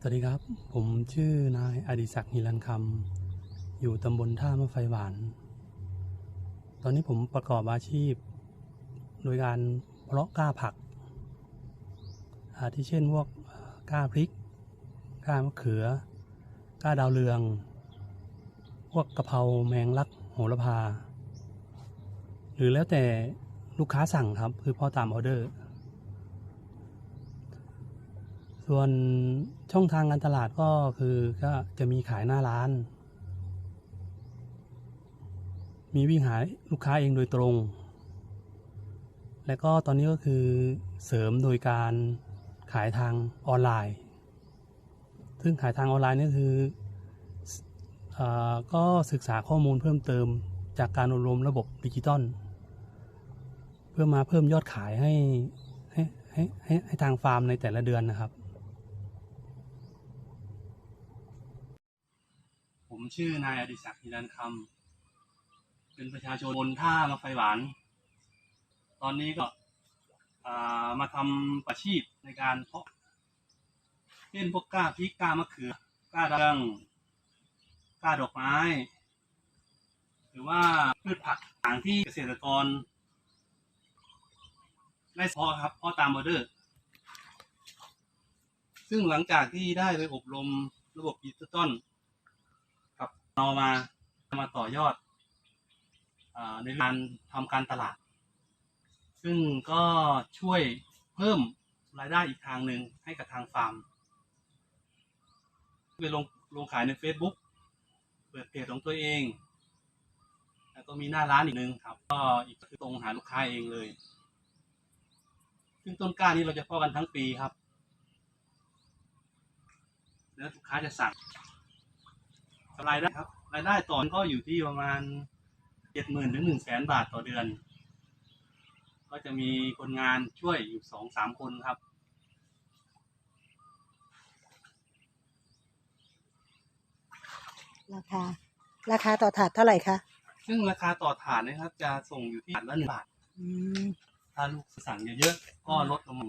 สวัสดีครับ ผมชื่อนายอดิศักดิ์หิรันคำอยู่ตำบลท่ามะไฟหวาน ตอนนี้ผมประกอบอาชีพ โดยการเพาะกล้าผัก อาทิเช่นพวกกล้าพริกกล้ามะเขือกล้าดาวเรือง พวกกะเพราแมงลักโหระพา หรือแล้วแต่ลูกค้าสั่งครับ คือพอตามออเดอร์ ส่วนช่องทางการตลาดก็คือก็จะมีขายหน้าร้าน มีวิ่งหาลูกค้าเองโดยตรง และก็ตอนนี้ก็คือเสริมโดยการขายทางออนไลน์ ซึ่งขายทางออนไลน์นี่คืออก็ศึกษาข้อมูลเพิ่มเติมจากการอบรมระบบดิจิตอลเพื่อมาเพิ่มยอดขายให้ให้ให้ให้ให้ทางฟาร์มในแต่ละเดือนนะครับ ผมชื่อนายอดิศักดิ์ฮิรันคำเป็นประชาชนบนท่ามาไฟหวาน ตอนนี้ก็มาทำอาชีพในการเพาะเช่นพวกกล้าพริกกล้ามะเขือกล้าดังกล้าดอกไม้ หรือว่าพืชผักต่างที่เกษตรกร ได้พาะครับพาะตามออเดอร์ ซึ่งหลังจากที่ได้ไปอบรมระบบดิจิตอล เรามามาต่อยอดอในการทำการตลาด ซึ่งก็ช่วยเพิ่มรายได้อีกทางหนึ่งให้กับทางฟาร์มไปลงลงขายใน Facebook เปิดเพจของตัวเอง แล้วก็มีหน้าร้านอีกหนึ่งครับ ก็อีกคือตรงหาลูกค้าเองเลย ซึ่งต้นกล้านี้เราจะเพาะกันทั้งปีครับ แล้วลูกค้าจะสั่ง รายได้ครับรายได้ต่อก็อยู่ที่ประมาณเจ็ดหมื่นถึงหนึ่งแสนบาทต่อเดือน ก็จะมีคนงานช่วยอยู่สองสามคนครับ ราคา ราคาต่อถาดเท่าไหร่คะซึ่งราคาต่อถาดนะครับ จะส่งอยู่ที่ถาดละหนึ่งบาท อืมถ้าลูกสั่งเยอะๆก็ลดลงมา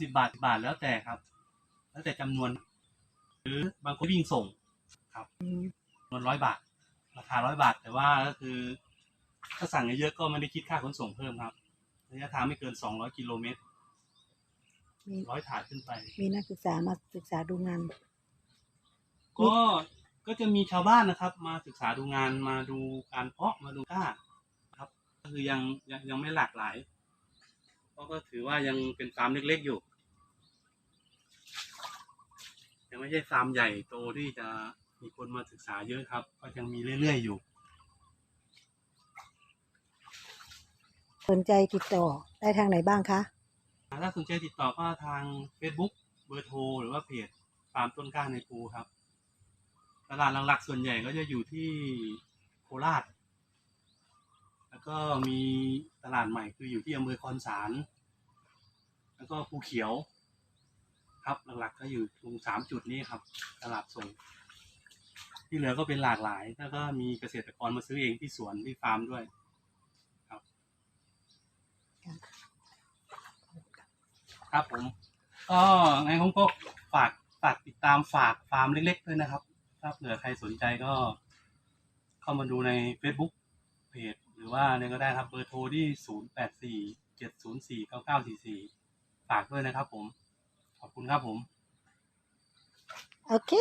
สิบบาท10บาทแล้วแต่ครับ แล้วแต่จำนวน หรือบางคนวิ่งส่ง ครับอืมจำนวนร้อยบาท ราคาร้อยบาท แต่ว่าก็คือ ถ้าสั่งเยอะๆก็ไม่ได้คิดค่าขนส่งเพิ่มครับ ระยะทางไม่เกินสองร้อยกิโลเมตรมีร้อยถาดขึ้นไป มีนักศึกษามาศึกษาดูงาน ก็ก็จะมีชาวบ้านนะครับ มาศึกษาดูงานมาดูการเพาะมาดูกล้าครับ ก็คือยังยังยังไม่หลากหลายเพราะก็ถือว่ายังเป็นฟาร์มเล็กๆอยู่ยังไม่ใช่ฟาร์มใหญ่โตที่จะ มีคนมาศึกษาเยอะครับ ก็ยังมีเรื่อยๆอยู่ สนใจติดต่อได้ทางไหนบ้างคะ ถ้าสนใจติดต่อก็ทาง Facebook เบอร์โทรหรือว่าเพจฟาร์มต้นกล้าในภูครับ ตลาดหลักๆส่วนใหญ่ก็จะอยู่ที่โคราช แล้วก็มีตลาดใหม่คืออยู่ที่อำเภอคอนสาร แล้วก็ภูเขียว ครับหลักๆก็อยู่ตรงสามจุดนี้ครับ ตลาดส่ง ที่เหลือก็เป็นหลากหลาย แล้วก็มีเกษตรกรมาซื้อเองที่สวนที่ฟาร์มด้วย ครับ ครับผม ก็ไงผมก็ฝากฝากติดตามฝากฟาร์มเล็กๆด้วยนะครับ ถ้าเผื่อใครสนใจก็ เข้ามาดูใน Facebook เพจหรือว่าเนี่ยก็ได้ครับเบอร์โทรที่0 8 4 7 0 4 9 9 4 4ฝากด้วยนะครับผม ขอบคุณครับผม โอเค